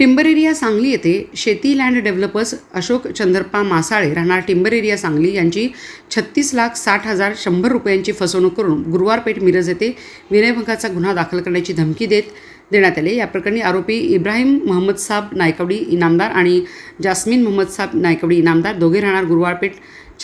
Timber area Sangli येथे शेती land developers Ashok Chandrappa Masale राहणार टिंबर एरिया सांगली यांची छत्तीस लाख साठ हजार शंभर रुपयांची फसवणूक करून गुरुवार पेठ मिरज येथे विनयभंगाचा गुन्हा दाखल करण्याची धमकी देत देण्यात आली. या प्रकरणी आरोपी इब्राहिम मोहम्मद साब नायकवडी इनामदार आणि जास्मिन मोहम्मद साब नायकवडी इनामदार दोघे राहणार गुरुवारपेठ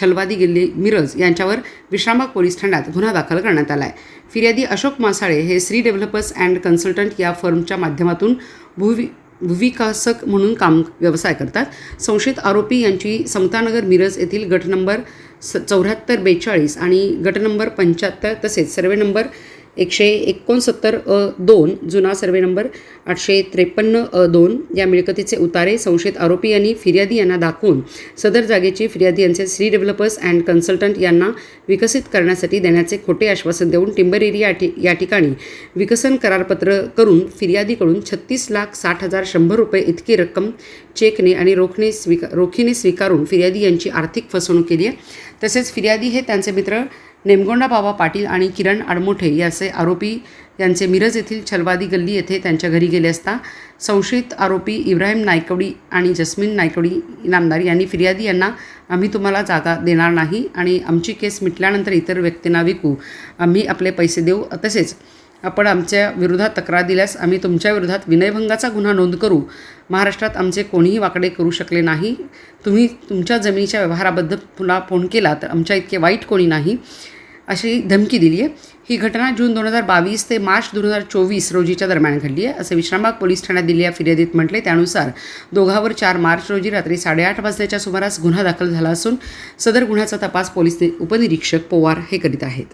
छलवादी गिल्ली मिरज यांच्यावर विश्रामबाग पोलीस ठाण्यात गुन्हा दाखल करण्यात आला आहे फिर्यादी अशोक मासाळे हे श्री डेव्हलपर्स अँड कन्सल्टंट या फर्मच्या माध्यमातून भूवि भूविकासक म्हणून काम व्यवसाय करतात. संशयित आरोपी यांची समतानगर मिरज येथील गट नंबर स चौऱ्याहत्तर बेचाळीस आणि गट नंबर पंच्याहत्तर तसेच सर्वे नंबर एकशे एकोणसत्तर अ दोन जुना सर्वे नंबर आठशे त्रेपन्न अ दोन या मिळकतीचे उतारे संशयित आरोपी यांनी फिर्यादी यांना दाखवून सदर जागेची फिर्यादी यांचे श्री डेव्हलपर्स अँड कन्सल्टंट यांना विकसित करण्यासाठी देण्याचे खोटे आश्वासन देऊन टिंबर एरिया या ठिकाणी विकसन करारपत्र करून फिर्यादीकडून छत्तीस लाख साठ हजार शंभर रुपये इतकी रक्कम चेकने आणि रोखने स्वीका रोखीने स्वीकारून फिर्यादी यांची आर्थिक फसवणूक केली आहे. तसेच फिर्यादी हे त्यांचे मित्र नेमगोंडा बाबा पाटील आणि किरण आडमुठे याचे आरोपी यांचे मिरज येथील छलवादी गल्ली येथे त्यांच्या घरी गेले असता संशयित आरोपी इब्राहिम नायकवडी आणि जस्मिन नायकवडी इनामदार यांनी फिर्यादी यांना आम्ही तुम्हाला जागा देणार नाही आणि आमची केस मिटल्यानंतर इतर व्यक्तींना विकू. आम्ही आपले पैसे देऊ. तसेच आपण आमच्या विरोधात तक्रार दिल्यास आम्ही तुमच्या विरोधात विनयभंगाचा गुन्हा नोंद करू. महाराष्ट्रात आमचे कोणीही वाकडे करू शकले नाही. तुम्ही तुमच्या जमिनीच्या व्यवहाराबद्दल पुन्हा फोन केला तर आमच्या इतके वाईट कोणी नाही. अशी धमकी दिली आहे ही घटना जून दोन हजार बावीस ते मार्च दोन हजार चोवीस रोजीच्या दरम्यान घडली आहे. असे विश्रामबाग पोलीस ठाण्यात दिलेल्या फिर्यादीत म्हटले त्यानुसार दोघांवर चार मार्च रोजी रात्री साडेआठ वाजल्याच्या सुमारास गुन्हा दाखल झाला असून सदर गुन्ह्याचा तपास पोलीस उपनिरीक्षक पोवार हे करीत आहेत.